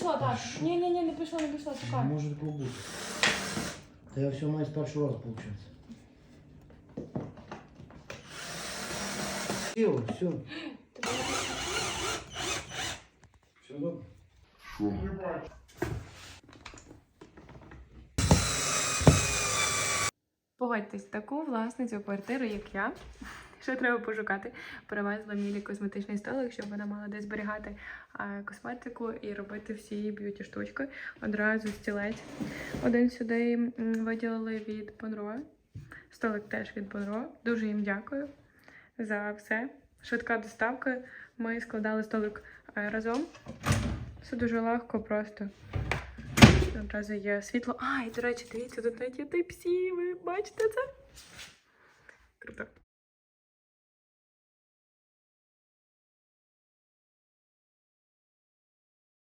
пішло так. Ні, ні, ні, не пішло, не пішло, Не чекай. може такого бути. Та я все маю з першого разу виходить. Все, все. Все добре. Погодьтесь, таку власницю квартири, як я. Що треба пошукати? Привезла Мілі косметичний столик, щоб вона мала де зберігати косметику і робити всі її б'юті штучки. Одразу стілець. Один сюди виділили від Понро. Столик теж від Понро. Дуже їм дякую за все. Швидка доставка. Ми складали столик е, разом. Все дуже легко, просто. Одразу є світло. А, і до речі, дивіться, тут навіть є типсі. Ви бачите це? Круто.